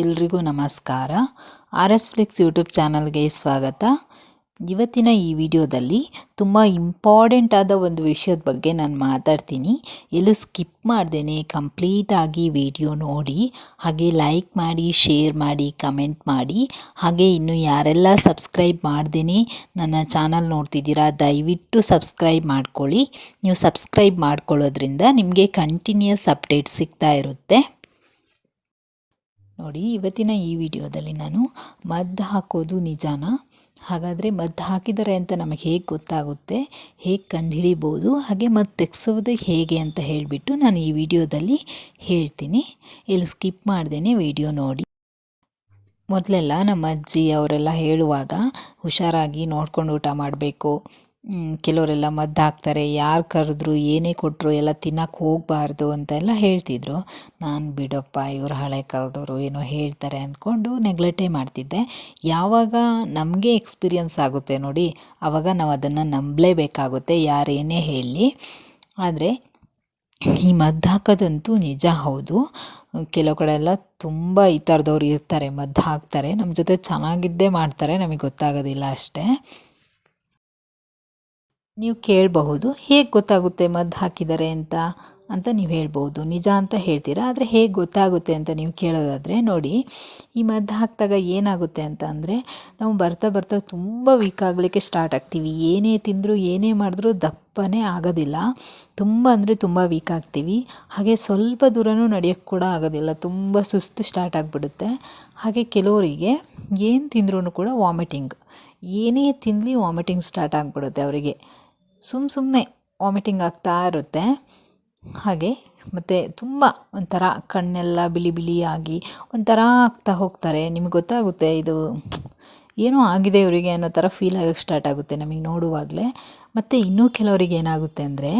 ಎಲ್ರಿಗೂ ನಮಸ್ಕಾರ. R S Flix YouTube ಚಾನಲ್ಗೆ ಸ್ವಾಗತ. ಇವತ್ತಿನ ಈ ವಿಡಿಯೋದಲ್ಲಿ ತುಂಬ ಇಂಪಾರ್ಟೆಂಟ್ ಆದ ಒಂದು ವಿಷಯದ ಬಗ್ಗೆ ನಾನು ಮಾತಾಡ್ತೀನಿ. ಎಲ್ಲೂ ಸ್ಕಿಪ್ ಮಾಡ್ದೇನೆ ಕಂಪ್ಲೀಟಾಗಿ ವಿಡಿಯೋ ನೋಡಿ, ಹಾಗೆ ಲೈಕ್ ಮಾಡಿ, ಶೇರ್ ಮಾಡಿ, ಕಮೆಂಟ್ ಮಾಡಿ, ಹಾಗೆ ಇನ್ನು ಯಾರೆಲ್ಲ ಸಬ್ಸ್ಕ್ರೈಬ್ ಮಾಡ್ದೇನೆ ನನ್ನ ಚಾನಲ್ ನೋಡ್ತಿದ್ದೀರಾ, ದಯವಿಟ್ಟು ಸಬ್ಸ್ಕ್ರೈಬ್ ಮಾಡ್ಕೊಳ್ಳಿ. ನೀವು ಸಬ್ಸ್ಕ್ರೈಬ್ ಮಾಡ್ಕೊಳ್ಳೋದ್ರಿಂದ ನಿಮಗೆ ಕಂಟಿನ್ಯೂಸ್ ಅಪ್ಡೇಟ್ ಸಿಗ್ತಾ ಇರುತ್ತೆ. ನೋಡಿ, ಇವತ್ತಿನ ಈ ವಿಡಿಯೋದಲ್ಲಿ ನಾನು ಮದ್ದು ಹಾಕೋದು ನಿಜಾನ? ಹಾಗಾದರೆ ಮದ್ದು ಹಾಕಿದ್ದಾರೆ ಅಂತ ನಮಗೆ ಹೇಗೆ ಗೊತ್ತಾಗುತ್ತೆ? ಹೇಗೆ ಕಂಡುಹಿಡಿಬೋದು? ಹಾಗೆ ಮದ್ದು ತೆಗೆಸೋದು ಹೇಗೆ ಅಂತ ಹೇಳಿಬಿಟ್ಟು ನಾನು ಈ ವಿಡಿಯೋದಲ್ಲಿ ಹೇಳ್ತೀನಿ. ಇಲ್ಲಿ ಸ್ಕಿಪ್ ಮಾಡ್ದೇನೆ ವಿಡಿಯೋ ನೋಡಿ. ಮೊದಲೆಲ್ಲ ನಮ್ಮ ಅಜ್ಜಿ ಅವರೆಲ್ಲ ಹೇಳುವಾಗ, ಹುಷಾರಾಗಿ ನೋಡ್ಕೊಂಡು ಊಟ ಮಾಡಬೇಕು. ಕೆಲವರೆಲ್ಲ ಮದ್ದು ಹಾಕ್ತಾರೆ ಯಾರು ಕರೆದ್ರು, ಏನೇ ಕೊಟ್ಟರು ಎಲ್ಲ ತಿನ್ನಕ್ಕೆ ಹೋಗಬಾರ್ದು ಅಂತೆಲ್ಲ ಹೇಳ್ತಿದ್ರು. ನಾನು ಬಿಡಪ್ಪ, ಇವರು ಹಳೆ ಕಾಲದವರು ಏನೋ ಹೇಳ್ತಾರೆ ಅಂದ್ಕೊಂಡು ನೆಗ್ಲೆಟೇ ಮಾಡ್ತಿದ್ದೆ. ಯಾವಾಗ ನಮಗೆ ಎಕ್ಸ್ಪೀರಿಯನ್ಸ್ ಆಗುತ್ತೆ ನೋಡಿ ಆವಾಗ ನಾವು ಅದನ್ನು ನಂಬಲೇಬೇಕಾಗುತ್ತೆ, ಯಾರೇನೇ ಹೇಳಲಿ ಆದರೆ, ಈ ಮದ್ದು ಹಾಕೋದಂತೂ ನಿಜ ಹೌದು. ಕೆಲವು ಕಡೆ ಎಲ್ಲ ತುಂಬ ಈ ಥರದವ್ರು ಇರ್ತಾರೆ, ಮದ್ದು ಹಾಕ್ತಾರೆ ನಮ್ಮ ಜೊತೆ ಚೆನ್ನಾಗಿದ್ದೇ ಮಾಡ್ತಾರೆ, ನಮಗೆ ಗೊತ್ತಾಗೋದಿಲ್ಲ ಅಷ್ಟೇ. ನೀವು ಕೇಳಬಹುದು, ಹೇಗೆ ಗೊತ್ತಾಗುತ್ತೆ ಮದ್ದು ಹಾಕಿದ್ದಾರೆ ಅಂತ ಅಂತ ನೀವು ಹೇಳ್ಬೋದು ನಿಜ ಅಂತ ಹೇಳ್ತೀರಾ? ಆದರೆ ಹೇಗೆ ಗೊತ್ತಾಗುತ್ತೆ ಅಂತ ನೀವು ಕೇಳೋದಾದರೆ ನೋಡಿ, ಈ ಮದ್ದು ಹಾಕಿದಾಗ ಏನಾಗುತ್ತೆ ಅಂತ ಅಂದರೆ, ನಾವು ಬರ್ತಾ ಬರ್ತಾ ತುಂಬ ವೀಕ್ ಆಗಲಿಕ್ಕೆ ಸ್ಟಾರ್ಟ್ ಆಗ್ತೀವಿ. ಏನೇ ತಿಂದರೂ, ಏನೇ ಮಾಡಿದ್ರೂ ದಪ್ಪನೇ ಆಗೋದಿಲ್ಲ. ತುಂಬ ಅಂದರೆ ತುಂಬ ವೀಕ್ ಆಗ್ತೀವಿ. ಹಾಗೆ ಸ್ವಲ್ಪ ದೂರನೂ ನಡೆಯೋಕ್ಕೆ ಕೂಡ ಆಗೋದಿಲ್ಲ. ತುಂಬ ಸುಸ್ತು ಸ್ಟಾರ್ಟ್ ಆಗಿಬಿಡುತ್ತೆ. ಹಾಗೆ ಕೆಲವರಿಗೆ ಏನು ತಿಂದ್ರೂ ಕೂಡ ವಾಮಿಟಿಂಗ್ ಏನೇ ತಿನ್ನಲಿ ವಾಮಿಟಿಂಗ್ ಸ್ಟಾರ್ಟ್ ಆಗಿಬಿಡುತ್ತೆ ಅವರಿಗೆ. ಸುಮ್ಮ ಸುಮ್ಮನೆ ವಾಮಿಟಿಂಗ್ ಆಗ್ತಾ ಇರುತ್ತೆ. ಹಾಗೆ ಮತ್ತು ತುಂಬ ಒಂಥರ ಕಣ್ಣೆಲ್ಲ ಬಿಳಿ ಬಿಳಿಯಾಗಿ ಒಂಥರ ಆಗ್ತಾ ಹೋಗ್ತಾರೆ. ನಿಮಗೆ ಗೊತ್ತಾಗುತ್ತೆ ಇದು ಏನೋ ಆಗಿದೆ ಇವರಿಗೆ ಅನ್ನೋ ಥರ ಫೀಲ್ ಆಗೋಕ್ಕೆ ಸ್ಟಾರ್ಟ್ ಆಗುತ್ತೆ ನಮಗೆ ನೋಡುವಾಗಲೇ. ಮತ್ತು ಇನ್ನೂ ಕೆಲವರಿಗೆ ಏನಾಗುತ್ತೆ ಅಂದರೆ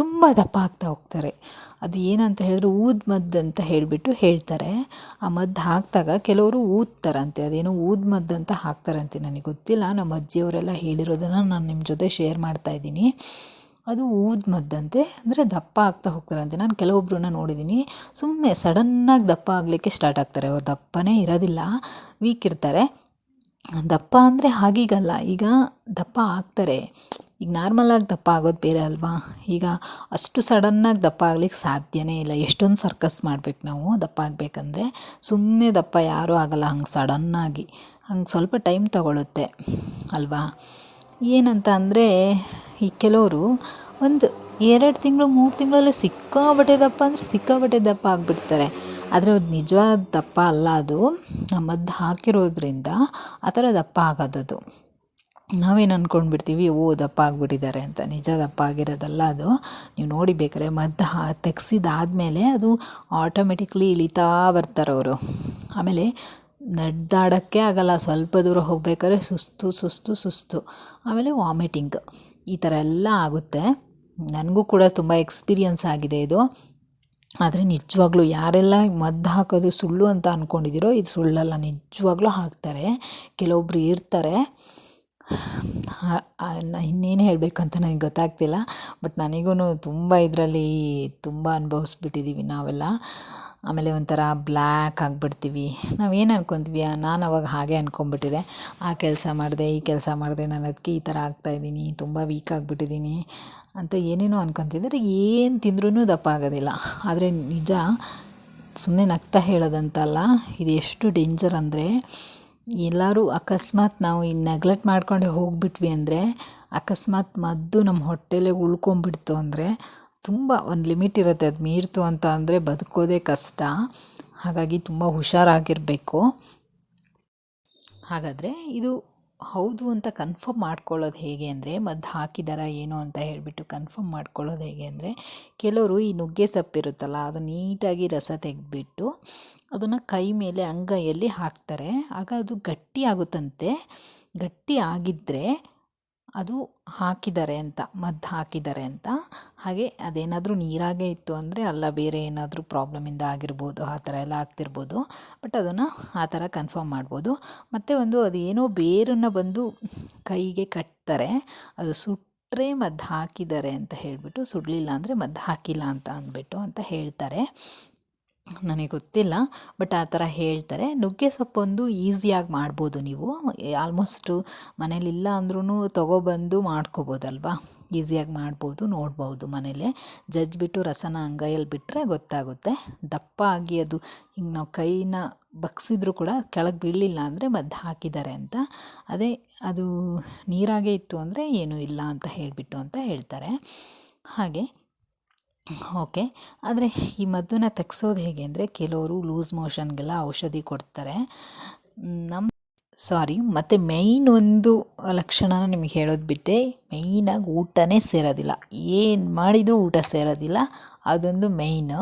ತುಂಬ ದಪ್ಪ ಆಗ್ತಾ ಹೋಗ್ತಾರೆ. ಅದು ಏನಂತ ಹೇಳಿದ್ರೆ ಊದ್ ಮದ್ದು ಅಂತ ಹೇಳಿಬಿಟ್ಟು ಹೇಳ್ತಾರೆ. ಆ ಮದ್ದು ಹಾಕಿದಾಗ ಕೆಲವರು ಊದ್ತಾರಂತೆ. ಅದೇನೋ ಊದ್ ಮದ್ದು ಅಂತ ಹಾಕ್ತಾರಂತೆ ನನಗೆ ಗೊತ್ತಿಲ್ಲ. ನಮ್ಮ ಅಜ್ಜಿಯವರೆಲ್ಲ ಹೇಳಿರೋದನ್ನು ನಾನು ನಿಮ್ಮ ಜೊತೆ ಶೇರ್ ಮಾಡ್ತಾ ಇದ್ದೀನಿ. ಅದು ಊದ್ ಮದ್ದಂತೆ ಅಂದರೆ ದಪ್ಪ ಆಗ್ತಾ ಹೋಗ್ತಾರಂತೆ. ನಾನು ಕೆಲವೊಬ್ಬರನ್ನ ನೋಡಿದ್ದೀನಿ. ಸುಮ್ಮನೆ ಸಡನ್ನಾಗಿ ದಪ್ಪ ಆಗಲಿಕ್ಕೆ ಸ್ಟಾರ್ಟ್ ಆಗ್ತಾರೆ. ಅವ್ರು ದಪ್ಪನೇ ಇರೋದಿಲ್ಲ. ವೀಕ್ ಇರ್ತಾರೆ. ದಪ್ಪ ಅಂದರೆ ಹಾಗೀಗಲ್ಲ. ಈಗ ದಪ್ಪ ಆಗ್ತಾರೆ. ಈಗ ನಾರ್ಮಲಾಗಿ ದಪ್ಪ ಆಗೋದು ಬೇರೆ ಅಲ್ವಾ? ಈಗ ಅಷ್ಟು ಸಡನ್ನಾಗಿ ದಪ್ಪ ಆಗ್ಲಿಕ್ಕೆ ಸಾಧ್ಯನೇ ಇಲ್ಲ. ಎಷ್ಟೊಂದು ಸರ್ಕಸ್ ಮಾಡ್ಬೇಕು ನಾವು ದಪ್ಪ ಆಗಬೇಕಂದ್ರೆ ಸುಮ್ಮನೆ ದಪ್ಪ ಯಾರೂ ಆಗಲ್ಲ ಹಂಗೆ ಸಡನ್ನಾಗಿ ಹಂಗೆ ಸ್ವಲ್ಪ ಟೈಮ್ ತಗೊಳುತ್ತೆ ಅಲ್ವಾ? ಏನಂತ ಅಂದರೆ ಈ ಕೆಲವರು ಒಂದು ಎರಡು ತಿಂಗಳು, ಮೂರು ತಿಂಗಳಲ್ಲಿ ಸಿಕ್ಕಾಬಟ್ಟೆ ದಪ್ಪ ಅಂದರೆ ಸಿಕ್ಕಾಬಟ್ಟೆ ದಪ್ಪ ಆಗಿಬಿಡ್ತಾರೆ. ಆದರೆ ಅದು ನಿಜವಾದ ದಪ್ಪ ಅಲ್ಲ ಅದು. ಮದ್ದು ಹಾಕಿರೋದ್ರಿಂದ ಆ ಥರ ದಪ್ಪ ಆಗೋದದು. ನಾವೇನು ಅಂದ್ಕೊಂಡ್ಬಿಡ್ತೀವಿ ಓ ದಪ್ಪ ಆಗಿಬಿಟ್ಟಿದ್ದಾರೆ ಅಂತ. ನಿಜ ದಪ್ಪ ಆಗಿರೋದಲ್ಲ ಅದು. ನೀವು ನೋಡಿ ಬೇಕಾರೆ ಮದ್ದು ಹಾ ತೆಗ್ಸಿದಾದ್ಮೇಲೆ ಅದು ಆಟೋಮೆಟಿಕ್ಲಿ ಇಳಿತಾ ಬರ್ತಾರೆ ಅವರು. ಆಮೇಲೆ ನಡೆದಾಡೋಕ್ಕೆ ಆಗಲ್ಲ. ಸ್ವಲ್ಪ ದೂರ ಹೋಗ್ಬೇಕಾದ್ರೆ ಸುಸ್ತು ಸುಸ್ತು ಸುಸ್ತು. ಆಮೇಲೆ ವಾಮಿಟಿಂಗ್ ಈ ಥರ ಎಲ್ಲ ಆಗುತ್ತೆ. ನನಗೂ ಕೂಡ ತುಂಬ ಎಕ್ಸ್ಪೀರಿಯನ್ಸ್ ಆಗಿದೆ ಇದು. ಆದರೆ ನಿಜವಾಗ್ಲೂ ಯಾರೆಲ್ಲ ಮದ್ದು ಹಾಕೋದು ಸುಳ್ಳು ಅಂತ ಅಂದ್ಕೊಂಡಿದ್ದೀರೋ ಇದು ಸುಳ್ಳಲ್ಲ. ನಿಜವಾಗ್ಲೂ ಹಾಕ್ತಾರೆ. ಕೆಲವೊಬ್ರು ಇರ್ತಾರೆ. ಇನ್ನೇನು ಹೇಳಬೇಕಂತ ನನಗೆ ಗೊತ್ತಾಗ್ತಿಲ್ಲ ಬಟ್ ನನಗೂ ತುಂಬ ಇದರಲ್ಲಿ ತುಂಬ ಅನುಭವಿಸ್ಬಿಟ್ಟಿದ್ದೀವಿ ನಾವೆಲ್ಲ. ಆಮೇಲೆ ಒಂಥರ ಬ್ಲ್ಯಾಕ್ ಆಗಿಬಿಡ್ತೀವಿ. ನಾವೇನು ಅನ್ಕೊತೀವಿ ನಾನು ಅವಾಗ ಹಾಗೆ ಅಂದ್ಕೊಂಬಿಟ್ಟಿದೆ ಆ ಕೆಲಸ ಮಾಡಿದೆ, ಈ ಕೆಲಸ ಮಾಡಿದೆ, ನಾನು ಅದಕ್ಕೆ ಈ ಥರ ಆಗ್ತಾಯಿದ್ದೀನಿ ತುಂಬ ವೀಕ್ ಆಗಿಬಿಟ್ಟಿದ್ದೀನಿ ಅಂತ ಏನೇನೋ ಅನ್ಕೊತಿದ್ರೆ ಏನು ತಿಂದ್ರೂ ದಪ್ಪ ಆಗೋದಿಲ್ಲ. ಆದರೆ ನಿಜ ಸುಮ್ಮನೆ ನಗ್ತಾ ಹೇಳೋದಂತಲ್ಲ, ಇದು ಎಷ್ಟು ಡೇಂಜರ್ ಅಂದರೆ ಎಲ್ಲರೂ ಅಕಸ್ಮಾತ್ ನಾವು ಈ ನೆಗ್ಲೆಕ್ಟ್ ಮಾಡ್ಕೊಂಡೆ ಹೋಗ್ಬಿಟ್ವಿ ಅಂದರೆ ಅಕಸ್ಮಾತ್ ಮದ್ದು ನಮ್ಮ ಹೊಟ್ಟೆಲೆ ಉಳ್ಕೊಂಬಿಡ್ತು ಅಂದರೆ ತುಂಬ ಒಂದು ಲಿಮಿಟ್ ಇರುತ್ತೆ. ಅದು ಮೀರ್ತು ಅಂತ ಅಂದರೆ ಬದುಕೋದೇ ಕಷ್ಟ. ಹಾಗಾಗಿ ತುಂಬ ಹುಷಾರಾಗಿರಬೇಕು. ಹಾಗಾದರೆ ಇದು ಹೌದು ಅಂತ ಕನ್ಫರ್ಮ್ ಮಾಡ್ಕೊಳ್ಳೋದು ಹೇಗೆ ಅಂದರೆ, ಮದ್ದು ಹಾಕಿದಾರ ಏನು ಅಂತ ಹೇಳಿಬಿಟ್ಟು ಕನ್ಫರ್ಮ್ ಮಾಡ್ಕೊಳ್ಳೋದು ಹೇಗೆ ಅಂದರೆ, ಕೆಲವರು ಈ ನುಗ್ಗೆ ಸೊಪ್ಪಿರುತ್ತಲ್ಲ ಅದು ನೀಟಾಗಿ ರಸ ತೆಗೆದ್ಬಿಟ್ಟು ಅದನ್ನು ಕೈ ಮೇಲೆ ಅಂಗೈಯಲ್ಲಿ ಹಾಕ್ತಾರೆ. ಆಗ ಅದು ಗಟ್ಟಿ ಆಗುತ್ತಂತೆ. ಗಟ್ಟಿ ಆಗಿದ್ದರೆ ಅದು ಹಾಕಿದ್ದಾರೆ ಅಂತ, ಮದ್ದು ಹಾಕಿದ್ದಾರೆ ಅಂತ. ಹಾಗೆ ಅದೇನಾದರೂ ನೀರಾಗೇ ಇತ್ತು ಅಂದರೆ ಅಲ್ಲ, ಬೇರೆ ಏನಾದರೂ ಪ್ರಾಬ್ಲಮಿಂದ ಆಗಿರ್ಬೋದು, ಆ ಥರ ಎಲ್ಲ ಆಗ್ತಿರ್ಬೋದು. ಬಟ್ ಅದನ್ನು ಆ ಥರ ಕನ್ಫರ್ಮ್ ಮಾಡ್ಬೋದು. ಮತ್ತು ಒಂದು ಅದೇನೋ ಬೇರನ್ನು ಬಂದು ಕೈಗೆ ಕಟ್ತಾರೆ, ಅದು ಸುಟ್ಟರೆ ಮದ್ದು ಹಾಕಿದ್ದಾರೆ ಅಂತ ಹೇಳಿಬಿಟ್ಟು, ಸುಡಲಿಲ್ಲ ಅಂದರೆ ಮದ್ದು ಹಾಕಿಲ್ಲ ಅಂತ ಅಂದ್ಬಿಟ್ಟು ಅಂತ ಹೇಳ್ತಾರೆ. ನನಗೆ ಗೊತ್ತಿಲ್ಲ ಬಟ್ ಆ ಥರ ಹೇಳ್ತಾರೆ. ನುಗ್ಗೆ ಸೊಪ್ಪೊಂದು ಈಸಿಯಾಗಿ ಮಾಡ್ಬೋದು ನೀವು. ಆಲ್ಮೋಸ್ಟು ಮನೇಲಿಲ್ಲ ಅಂದ್ರೂ ತೊಗೊಬಂದು ಮಾಡ್ಕೋಬೋದಲ್ವಾ? ಈಸಿಯಾಗಿ ಮಾಡ್ಬೋದು, ನೋಡ್ಬೋದು ಮನೇಲೇ. ಜಜ್ಜಿಬಿಟ್ಟು ರಸನ ಅಂಗೈಯಲ್ಲಿ ಬಿಟ್ಟರೆ ಗೊತ್ತಾಗುತ್ತೆ. ದಪ್ಪ ಆಗಿ ಅದು ಹಿಂಗೆ ನಾವು ಕೈನ ಬಗ್ಸಿದ್ರು ಕೂಡ ಕೆಳಗೆ ಬೀಳಲಿಲ್ಲ ಅಂದರೆ ಮದ್ದು ಹಾಕಿದ್ದಾರೆ ಅಂತ. ಅದೇ ಅದು ನೀರಾಗೇ ಇತ್ತು ಅಂದರೆ ಏನೂ ಇಲ್ಲ ಅಂತ ಹೇಳಿಬಿಟ್ಟು ಅಂತ ಹೇಳ್ತಾರೆ. ಹಾಗೆ ಓಕೆ. ಆದರೆ ಈ ಮದ್ದನ್ನ ತೆಗ್ಸೋದು ಹೇಗೆ ಅಂದರೆ ಕೆಲವರು ಲೂಸ್ ಮೋಷನ್ಗೆಲ್ಲ ಔಷಧಿ ಕೊಡ್ತಾರೆ. ನಮ್ಮ ಸಾರಿ, ಮತ್ತು ಮೇಯ್ನ್ ಒಂದು ಲಕ್ಷಣನ ನಿಮಗೆ ಹೇಳೋದು ಬಿಟ್ಟೆ. ಮೇಯ್ನಾಗಿ ಊಟನೇ ಸೇರೋದಿಲ್ಲ. ಏನು ಮಾಡಿದರೂ ಊಟ ಸೇರೋದಿಲ್ಲ. ಅದೊಂದು ಮೇಯ್ನು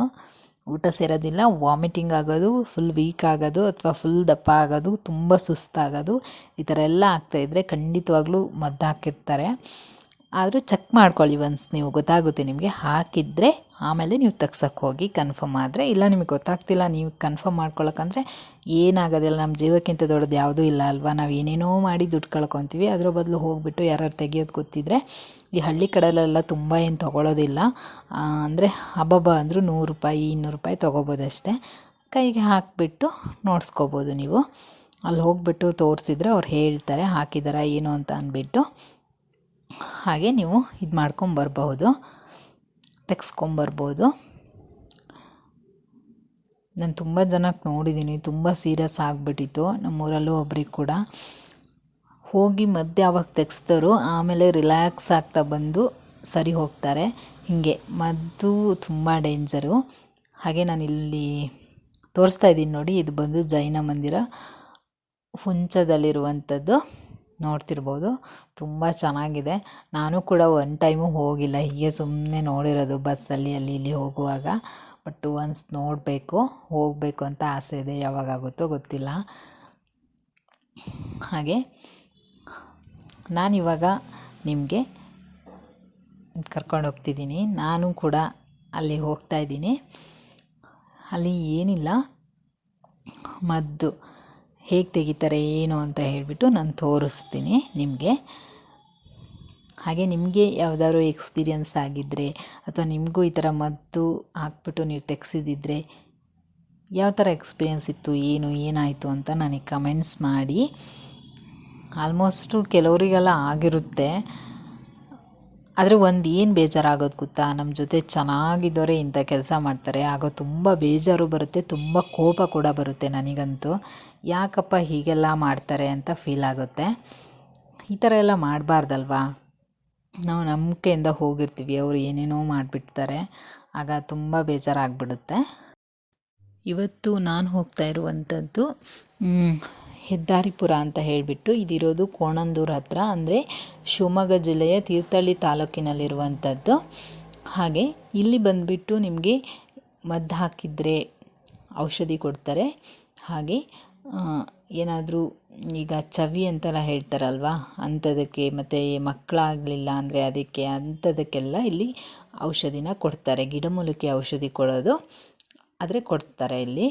ಊಟ ಸೇರೋದಿಲ್ಲ. ವಾಮಿಟಿಂಗ್ ಆಗೋದು ಫುಲ್ ವೀಕ್ ಆಗೋದು, ಅಥವಾ ಫುಲ್ ದಪ್ಪ ಆಗೋದು, ತುಂಬ ಸುಸ್ತಾಗೋದು, ಈ ಥರ ಎಲ್ಲ ಆಗ್ತಾಯಿದ್ರೆ ಖಂಡಿತವಾಗ್ಲೂ ಮದ್ದು ಹಾಕಿರ್ತಾರೆ ಆದರೂ ಚೆಕ್ ಮಾಡ್ಕೊಳ್ಳಿ ಒನ್ಸ್ ನೀವು ಗೊತ್ತಾಗುತ್ತೆ ನಿಮಗೆ, ಹಾಕಿದರೆ ಆಮೇಲೆ ನೀವು ತೆಗ್ಸಕ್ಕೆ ಹೋಗಿ ಕನ್ಫರ್ಮ್ ಆದರೆ, ಇಲ್ಲ ನಿಮಗೆ ಗೊತ್ತಾಗ್ತಿಲ್ಲ, ನೀವು ಕನ್ಫರ್ಮ್ ಮಾಡ್ಕೊಳಕ್ಕಂದ್ರೆ ಏನಾಗೋದಿಲ್ಲ ನಮ್ಮ ಜೀವಕ್ಕಿಂತ ದೊಡ್ಡದು ಯಾವುದೂ ಇಲ್ಲ ಅಲ್ವಾ? ನಾವು ಏನೇನೋ ಮಾಡಿ ದುಡ್ಡು ಕಳ್ಕೊತೀವಿ, ಅದರ ಬದಲು ಹೋಗಿಬಿಟ್ಟು ಯಾರು ತೆಗಿಯೋದು ಗೊತ್ತಿದ್ರೆ, ಈ ಹಳ್ಳಿ ಕಡೆಯಲ್ಲೆಲ್ಲ ತುಂಬ ಏನು ತೊಗೊಳೋದಿಲ್ಲ. ಅಂದರೆ ಹಬ್ಬಬ್ಬ ಅಂದರೂ ನೂರು ರೂಪಾಯಿ, ಇನ್ನೂರು ರೂಪಾಯಿ ತೊಗೋಬೋದಷ್ಟೇ. ಕೈಗೆ ಹಾಕಿಬಿಟ್ಟು ನೋಡ್ಸ್ಕೋಬೋದು ನೀವು. ಅಲ್ಲಿ ಹೋಗಿಬಿಟ್ಟು ತೋರಿಸಿದ್ರೆ ಅವ್ರು ಹೇಳ್ತಾರೆ, ಹಾಕಿದಾರ, ಏನು ಅಂತ ಅಂದ್ಬಿಟ್ಟು. ಹಾಗೆ ನೀವು ಇದು ಮಾಡ್ಕೊಂಬರ್ಬಹುದು. ತೆಗ್ಸ್ಕೊಂಬರ್ಬೋದು. ನಾನು ತುಂಬ ಜನಕ್ಕೆ ನೋಡಿದ್ದೀನಿ ತುಂಬ ಸೀರಿಯಸ್ ಆಗಿಬಿಟ್ಟಿತ್ತು ನಮ್ಮೂರಲ್ಲೂ ಒಬ್ರಿಗೆ ಕೂಡ. ಹೋಗಿ ಮಧ್ಯೆ ಯಾವಾಗ ತೆಗೆಸ್ತಾರೋ ಆಮೇಲೆ ರಿಲ್ಯಾಕ್ಸ್ ಆಗ್ತಾ ಬಂದು ಸರಿ ಹೋಗ್ತಾರೆ. ಹೀಗೆ ಮದ್ದು ತುಂಬ ಡೇಂಜರು. ಹಾಗೆ ನಾನು ಇಲ್ಲಿ ತೋರಿಸ್ತಾ ಇದ್ದೀನಿ ನೋಡಿ, ಇದು ಬಂದು ಜೈನ ಮಂದಿರ ಹುಂಚದಲ್ಲಿರುವಂಥದ್ದು. ನೋಡ್ತಿರ್ಬೋದು. ತುಂಬ ಚೆನ್ನಾಗಿದೆ. ನಾನು ಕೂಡ ಒನ್ ಟೈಮು ಹೋಗಿಲ್ಲ. ಹೀಗೆ ಸುಮ್ಮನೆ ನೋಡಿರೋದು ಬಸ್ಸಲ್ಲಿ, ಅಲ್ಲಿ, ಇಲ್ಲಿ ಹೋಗುವಾಗ. ಬಟ್ ಒನ್ಸ್ ನೋಡಬೇಕು, ಹೋಗಬೇಕು ಅಂತ ಆಸೆ ಇದೆ. ಯಾವಾಗಾಗುತ್ತೋ ಗೊತ್ತಿಲ್ಲ. ಹಾಗೆ, ನಾನಿವಾಗ ನಿಮಗೆ ಕರ್ಕೊಂಡು ಹೋಗ್ತಿದ್ದೀನಿ. ನಾನು ಕೂಡ ಅಲ್ಲಿ ಹೋಗ್ತಾ ಇದ್ದೀನಿ. ಅಲ್ಲಿ ಏನಿಲ್ಲ. ಮದ್ದು. ಹೇಗೆ ತೆಗಿತಾರೆ, ಏನು ಅಂತ ಹೇಳಿಬಿಟ್ಟು ನಾನು ತೋರಿಸ್ತೀನಿ ನಿಮಗೆ. ಹಾಗೆ ನಿಮಗೆ ಯಾವುದಾದ್ರು ಎಕ್ಸ್ಪೀರಿಯನ್ಸ್ ಆಗಿದ್ದರೆ ಅಥವಾ ನಿಮಗೂ ಈ ಥರ ಮದ್ದು ಹಾಕ್ಬಿಟ್ಟು ನೀವು ತೆಗ್ಸಿದ್ದಿದ್ರೆ ಯಾವ ಥರ ಎಕ್ಸ್ಪೀರಿಯನ್ಸ್ ಇತ್ತು, ಏನು, ಏನಾಯಿತು ಅಂತ ನನಗೆ ಕಮೆಂಟ್ಸ್ ಮಾಡಿ. ಆಲ್ಮೋಸ್ಟು ಕೆಲವರಿಗೆಲ್ಲ ಆಗಿರುತ್ತೆ. ಆದರೆ ಒಂದು ಏನು ಬೇಜಾರಾಗೋದು ಗೊತ್ತಾ ನಮ್ಮ ಜೊತೆ ಚೆನ್ನಾಗಿದ್ದವರೇ ಇಂಥ ಕೆಲಸ ಮಾಡ್ತಾರೆ, ಆಗ ತುಂಬ ಬೇಜಾರು ಬರುತ್ತೆ, ತುಂಬ ಕೋಪ ಕೂಡ ಬರುತ್ತೆ ನನಗಂತೂ. ಯಾಕಪ್ಪ ಹೀಗೆಲ್ಲ ಮಾಡ್ತಾರೆ ಅಂತ ಫೀಲ್ ಆಗುತ್ತೆ. ಈ ಥರ ಎಲ್ಲ ಮಾಡಬಾರ್ದಲ್ವಾ? ನಾವು ನಂಬಿಕೆಯಿಂದ ಹೋಗಿರ್ತೀವಿ, ಅವರು ಏನೇನೋ ಮಾಡಿಬಿಡ್ತಾರೆ. ಆಗ ತುಂಬ ಬೇಜಾರಾಗ್ಬಿಡುತ್ತೆ. ಇವತ್ತು ನಾನು ಹೋಗ್ತಾ ಇರುವಂಥದ್ದು ಹೆದ್ದಾರಿಪುರ ಅಂತ ಹೇಳಿಬಿಟ್ಟು ಇದಿರೋದು ಕೋಣಂದೂರು ಹತ್ರ, ಅಂದರೆ ಶಿವಮೊಗ್ಗ ಜಿಲ್ಲೆಯ ತೀರ್ಥಹಳ್ಳಿ ತಾಲೂಕಿನಲ್ಲಿರುವಂಥದ್ದು. ಹಾಗೆ ಇಲ್ಲಿ ಬಂದುಬಿಟ್ಟು ನಿಮಗೆ ಮದ್ದು ಹಾಕಿದರೆ ಔಷಧಿ ಕೊಡ್ತಾರೆ. ಹಾಗೆ ಏನಾದರೂ ಈಗ ಚವಿ ಅಂತೆಲ್ಲ ಹೇಳ್ತಾರಲ್ವ? ಅಂಥದಕ್ಕೆ ಮತ್ತು ಮಕ್ಕಳಾಗಲಿಲ್ಲ ಅಂದರೆ ಅದಕ್ಕೆ ಅಂಥದಕ್ಕೆಲ್ಲ ಇಲ್ಲಿ ಔಷಧಿನ ಕೊಡ್ತಾರೆ. ಗಿಡಮೂಲಿಕೆ ಔಷಧಿ ಕೊಡೋದು ಆದರೆ ಕೊಡ್ತಾರೆ ಇಲ್ಲಿ.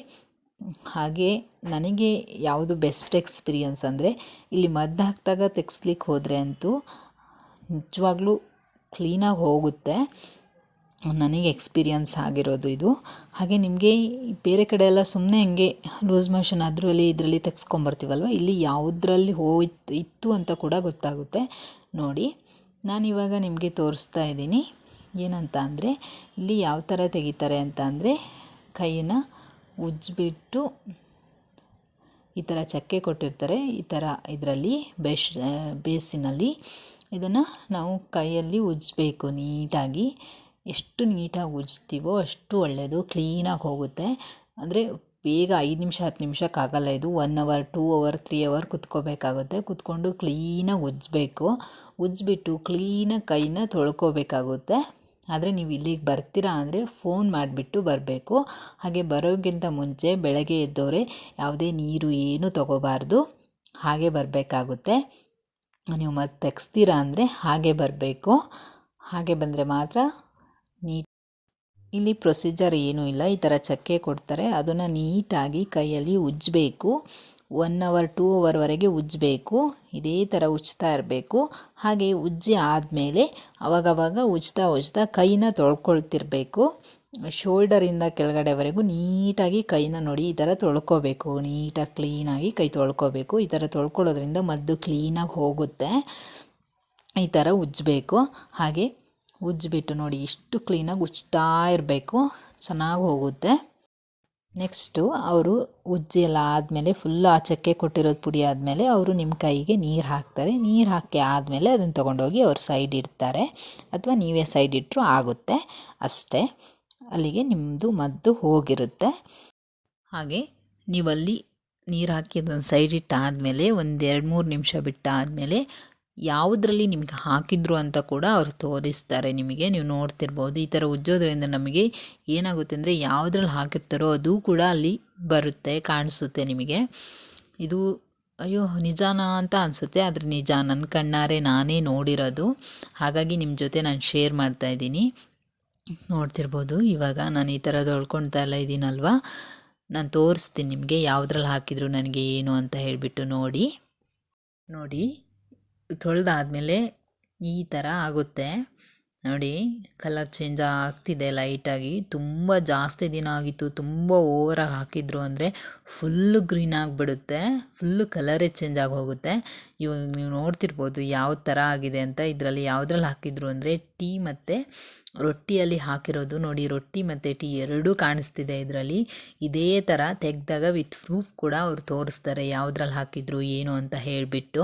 ಹಾಗೆ ನನಗೆ ಯಾವುದು ಬೆಸ್ಟ್ ಎಕ್ಸ್ಪೀರಿಯನ್ಸ್ ಅಂದರೆ ಇಲ್ಲಿ ಮದ್ದು ಹಾಕಿದಾಗ ತೆಗ್ಸ್ಲಿಕ್ಕೆ ಹೋದರೆ ಅಂತೂ ನಿಜವಾಗ್ಲೂ ಕ್ಲೀನಾಗಿ ಹೋಗುತ್ತೆ. ನನಗೆ ಎಕ್ಸ್ಪೀರಿಯನ್ಸ್ ಆಗಿರೋದು ಇದು. ಹಾಗೆ ನಿಮಗೆ ಬೇರೆ ಕಡೆ ಎಲ್ಲ ಸುಮ್ಮನೆ ಹಂಗೆ ಲೂಸ್ ಮೋಷನ್ ಅದರಲ್ಲಿ ಇದರಲ್ಲಿ ತೆಗ್ಸ್ಕೊಂಬರ್ತೀವಲ್ವ? ಇಲ್ಲಿ ಯಾವುದ್ರಲ್ಲಿ ಹೋಯ್ತು ಇತ್ತು ಅಂತ ಕೂಡ ಗೊತ್ತಾಗುತ್ತೆ. ನೋಡಿ, ನಾನಿವಾಗ ನಿಮಗೆ ತೋರಿಸ್ತಾ ಇದ್ದೀನಿ. ಏನಂತ ಅಂದರೆ, ಇಲ್ಲಿ ಯಾವ ಥರ ತೆಗಿತಾರೆ ಅಂತ ಅಂದರೆ, ಕೈಯನ್ನು ಉಜ್ಜಿಬಿಟ್ಟು ಈ ಥರ ಚಕ್ಕೆ ಕೊಟ್ಟಿರ್ತಾರೆ. ಈ ಥರ ಇದರಲ್ಲಿ ಬೇಸ್ ಬೇಸಿನಲ್ಲಿ ಇದನ್ನು ನಾವು ಕೈಯಲ್ಲಿ ಉಜ್ಜಬೇಕು ನೀಟಾಗಿ. ಎಷ್ಟು ನೀಟಾಗಿ ಉಜ್ತೀವೋ ಅಷ್ಟು ಒಳ್ಳೆಯದು ಕ್ಲೀನಾಗಿ ಹೋಗುತ್ತೆ. ಅಂದರೆ ಬೇಗ ಐದು ನಿಮಿಷ, ಹತ್ತು ನಿಮಿಷಕ್ಕಾಗಲ್ಲ ಇದು. One hour two hour three hour ಕುತ್ಕೋಬೇಕಾಗುತ್ತೆ. ಕುತ್ಕೊಂಡು ಕ್ಲೀನಾಗಿ ಉಜ್ಜಬೇಕು ಉಜ್ಜಿಬಿಟ್ಟು ಕ್ಲೀನಾಗಿ ಕೈನ ತೊಳ್ಕೋಬೇಕಾಗುತ್ತೆ. ಆದರೆ ನೀವು ಇಲ್ಲಿಗೆ ಬರ್ತೀರಾ ಅಂದರೆ ಫೋನ್ ಮಾಡಿಬಿಟ್ಟು ಬರಬೇಕು. ಹಾಗೆ ಬರೋಕ್ಕಿಂತ ಮುಂಚೆ ಬೆಳಗ್ಗೆ ಎದ್ದವರೆ ಯಾವುದೇ ನೀರು ಏನು ತಗೋಬಾರ್ದು. ಹಾಗೆ ಬರಬೇಕಾಗುತ್ತೆ. ನೀವು ಮತ್ತೆ ತೆಗ್ಸ್ತೀರಾ ಅಂದರೆ ಹಾಗೆ ಬರಬೇಕು. ಹಾಗೆ ಬಂದರೆ ಮಾತ್ರ ಇಲ್ಲಿ ಪ್ರೊಸೀಜರ್ ಏನೂ ಇಲ್ಲ. ಈ ಥರ ಚಕ್ಕೆ ಕೊಡ್ತಾರೆ. ಅದನ್ನು ನೀಟಾಗಿ ಕೈಯಲ್ಲಿ ಉಜ್ಜಬೇಕು. ಒನ್ ಅವರ್ ಟೂ ಅವರ್ವರೆಗೆ ಉಜ್ಜಬೇಕು. ಇದೇ ಥರ ಉಜ್ತಾ ಇರಬೇಕು. ಹಾಗೆ ಉಜ್ಜಿ ಆದಮೇಲೆ ಅವಾಗವಾಗ ಉಜ್ತಾ ಉಜ್ತಾ ಕೈನ ತೊಳ್ಕೊಳ್ತಿರ್ಬೇಕು. ಶೋಲ್ಡರಿಂದ ಕೆಳಗಡೆವರೆಗೂ ನೀಟಾಗಿ ಕೈನ ನೋಡಿ ಈ ಥರ ತೊಳ್ಕೊಬೇಕು. ನೀಟಾಗಿ ಕ್ಲೀನಾಗಿ ಕೈ ತೊಳ್ಕೊಬೇಕು. ಈ ಥರ ತೊಳ್ಕೊಳ್ಳೋದ್ರಿಂದ ಮದ್ದು ಕ್ಲೀನಾಗಿ ಹೋಗುತ್ತೆ. ಈ ಥರ ಉಜ್ಜಬೇಕು. ಹಾಗೆ ಉಜ್ಜಿಬಿಟ್ಟು ನೋಡಿ, ಇಷ್ಟು ಕ್ಲೀನಾಗಿ ಉಜ್ತಾ ಇರಬೇಕು. ಚೆನ್ನಾಗಿ ಹೋಗುತ್ತೆ. ನೆಕ್ಸ್ಟು ಅವರು ಉಜ್ಜಿ ಎಲ್ಲ ಆದಮೇಲೆ ಫುಲ್ ಚಕ್ಕೆ ಕೊಟ್ಟಿರೋದು ಪುಡಿ ಆದಮೇಲೆ ಅವರು ನಿಮ್ಮ ಕೈಗೆ ನೀರು ಹಾಕ್ತಾರೆ. ನೀರು ಹಾಕಿ ಆದಮೇಲೆ ಅದನ್ನು ತೊಗೊಂಡೋಗಿ ಅವ್ರು ಸೈಡ್ ಇಡ್ತಾರೆ. ಅಥವಾ ನೀವೇ ಸೈಡ್ ಇಟ್ಟರು ಆಗುತ್ತೆ. ಅಷ್ಟೇ. ಅಲ್ಲಿಗೆ ನಿಮ್ಮದು ಮದ್ದು ಹೋಗಿರುತ್ತೆ. ಹಾಗೆ ನೀವಲ್ಲಿ ನೀರು ಹಾಕಿ ಅದನ್ನು ಸೈಡ್ ಇಟ್ಟಾದಮೇಲೆ ಒಂದು ಎರಡು ಮೂರು ನಿಮಿಷ ಬಿಟ್ಟಾದಮೇಲೆ ಯಾವುದರಲ್ಲಿ ನಿಮಗೆ ಹಾಕಿದ್ರು ಅಂತ ಕೂಡ ಅವರು ತೋರಿಸ್ತಾರೆ ನಿಮಗೆ. ನೀವು ನೋಡ್ತಿರ್ಬೋದು. ಈ ಥರ ಉಜ್ಜೋದ್ರಿಂದ ನಮಗೆ ಏನಾಗುತ್ತೆ ಅಂದರೆ ಯಾವುದ್ರಲ್ಲಿ ಹಾಕಿರ್ತಾರೋ ಅದು ಕೂಡ ಅಲ್ಲಿ ಬರುತ್ತೆ, ಕಾಣಿಸುತ್ತೆ ನಿಮಗೆ. ಇದು ಅಯ್ಯೋ, ನಿಜಾನ ಅಂತ ಅನಿಸುತ್ತೆ. ಆದರೆ ನಿಜ, ನನ್ನ ಕಣ್ಣಾರೆ ನಾನೇ ನೋಡಿರೋದು. ಹಾಗಾಗಿ ನಿಮ್ಮ ಜೊತೆ ನಾನು ಶೇರ್ ಮಾಡ್ತಾ ಇದ್ದೀನಿ. ನೋಡ್ತಿರ್ಬೋದು. ಇವಾಗ ನಾನು ಈ ಥರ ತೊಳ್ಕೊಳ್ತಾ ಎಲ್ಲ ಇದ್ದೀನಲ್ವ? ನಾನು ತೋರಿಸ್ತೀನಿ ನಿಮಗೆ ಯಾವುದ್ರಲ್ಲಿ ಹಾಕಿದ್ರು ನನಗೆ ಏನು ಅಂತ ಹೇಳಿಬಿಟ್ಟು ನೋಡಿ. ನೋಡಿ. ತೊಳೆದಾದ್ಮೇಲೆ ಈ ಥರ ಆಗುತ್ತೆ. ನೋಡಿ ಕಲರ್ ಚೇಂಜ್ ಆಗ್ತಿದೆ ಲೈಟಾಗಿ ತುಂಬ ಜಾಸ್ತಿ ದಿನ ಆಗಿತ್ತು. ತುಂಬ ಓವರಾಗಿ ಹಾಕಿದ್ರು ಅಂದರೆ ಫುಲ್ಲು ಗ್ರೀನ್ ಆಗಿಬಿಡುತ್ತೆ. ಫುಲ್ಲು ಕಲರೇ ಚೇಂಜ್ ಆಗಿ ಹೋಗುತ್ತೆ. ಇವಾಗ ನೀವು ನೋಡ್ತಿರ್ಬೋದು ಯಾವ ಥರ ಆಗಿದೆ ಅಂತ. ಇದರಲ್ಲಿ ಯಾವುದ್ರಲ್ಲಿ ಹಾಕಿದ್ರು ಅಂದರೆ ಟೀ ಮತ್ತು ರೊಟ್ಟಿಯಲ್ಲಿ ಹಾಕಿರೋದು. ನೋಡಿ, ರೊಟ್ಟಿ ಮತ್ತು ಟೀ ಎರಡೂ ಕಾಣಿಸ್ತಿದೆ ಇದರಲ್ಲಿ. ಇದೇ ಥರ ತೆಗೆದಾಗ ವಿತ್ ಪ್ರೂಫ್ ಕೂಡ ಅವ್ರು ತೋರಿಸ್ತಾರೆ ಯಾವುದ್ರಲ್ಲಿ ಹಾಕಿದ್ರು, ಏನು ಅಂತ ಹೇಳಿಬಿಟ್ಟು.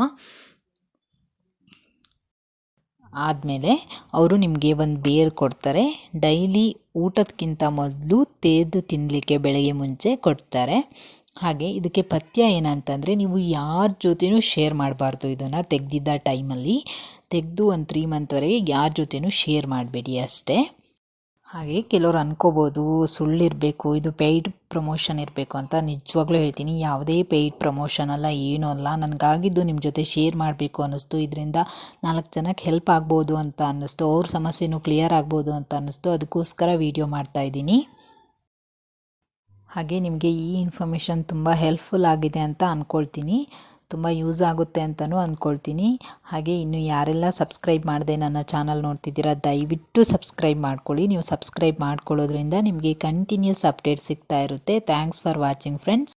ಆದಮೇಲೆ ಅವರು ನಿಮಗೆ ಒಂದು ಬೇರು ಕೊಡ್ತಾರೆ. ಡೈಲಿ ಊಟದಕ್ಕಿಂತ ಮೊದಲು ತೇದು ತಿನ್ನಲಿಕ್ಕೆ ಬೆಳಗ್ಗೆ ಮುಂಚೆ ಕೊಡ್ತಾರೆ. ಹಾಗೆ ಇದಕ್ಕೆ ಪಥ್ಯ ಏನಂತಂದರೆ ನೀವು ಯಾರ ಜೊತೆನೂ ಶೇರ್ ಮಾಡಬಾರ್ದು ಇದನ್ನು ತೆಗೆದಿದ್ದ ಟೈಮಲ್ಲಿ ತೆಗೆದು ಒಂದು ತ್ರೀ ಮಂತ್ವರೆಗೆ ಯಾರ ಜೊತೆನೂ ಶೇರ್ ಮಾಡಬೇಡಿ ಅಷ್ಟೇ. ಹಾಗೆ ಕೆಲವ್ರು ಅನ್ಕೋಬೋದು ಸುಳ್ಳಿರಬೇಕು ಇದು ಪೇಯ್ಡ್ ಪ್ರಮೋಷನ್ ಇರಬೇಕು ಅಂತ ನಿಜವಾಗ್ಲೂ ಹೇಳ್ತೀನಿ. ಯಾವುದೇ ಪೇಯ್ಡ್ ಪ್ರಮೋಷನ್ ಅಲ್ಲ, ಏನೂ ಅಲ್ಲ. ನನಗಾಗಿದ್ದು ನಿಮ್ಮ ಜೊತೆ ಶೇರ್ ಮಾಡಬೇಕು ಅನ್ನಿಸ್ತು. ಇದರಿಂದ ನಾಲ್ಕು ಜನಕ್ಕೆ ಹೆಲ್ಪ್ ಆಗ್ಬೋದು ಅಂತ ಅನ್ನಿಸ್ತು. ಅವ್ರ ಸಮಸ್ಯೆನೂ ಕ್ಲಿಯರ್ ಆಗ್ಬೋದು ಅಂತ ಅನ್ನಿಸ್ತು. ಅದಕ್ಕೋಸ್ಕರ ವೀಡಿಯೋ ಮಾಡ್ತಾಯಿದ್ದೀನಿ ಹಾಗೆ ನಿಮಗೆ ಈ ಇನ್ಫಾರ್ಮೇಷನ್ ತುಂಬ ಹೆಲ್ಪ್ಫುಲ್ ಆಗಿದೆ ಅಂತ ಅಂದ್ಕೊಳ್ತೀನಿ ತುಂಬ ಯೂಸ್ ಆಗುತ್ತೆ ಅಂತಲೂ ಅಂದ್ಕೊಳ್ತೀನಿ. ಹಾಗೆ ಇನ್ನು ಯಾರೆಲ್ಲ ಸಬ್ಸ್ಕ್ರೈಬ್ ಮಾಡದೆ ನನ್ನ ಚಾನಲ್ ನೋಡ್ತಿದ್ದೀರಾ, ದಯವಿಟ್ಟು ಸಬ್ಸ್ಕ್ರೈಬ್ ಮಾಡ್ಕೊಳ್ಳಿ. ನೀವು ಸಬ್ಸ್ಕ್ರೈಬ್ ಮಾಡ್ಕೊಳ್ಳೋದ್ರಿಂದ ನಿಮಗೆ ಕಂಟಿನ್ಯೂಸ್ ಅಪ್ಡೇಟ್ ಸಿಗ್ತಾ ಇರುತ್ತೆ. Thanks for watching friends.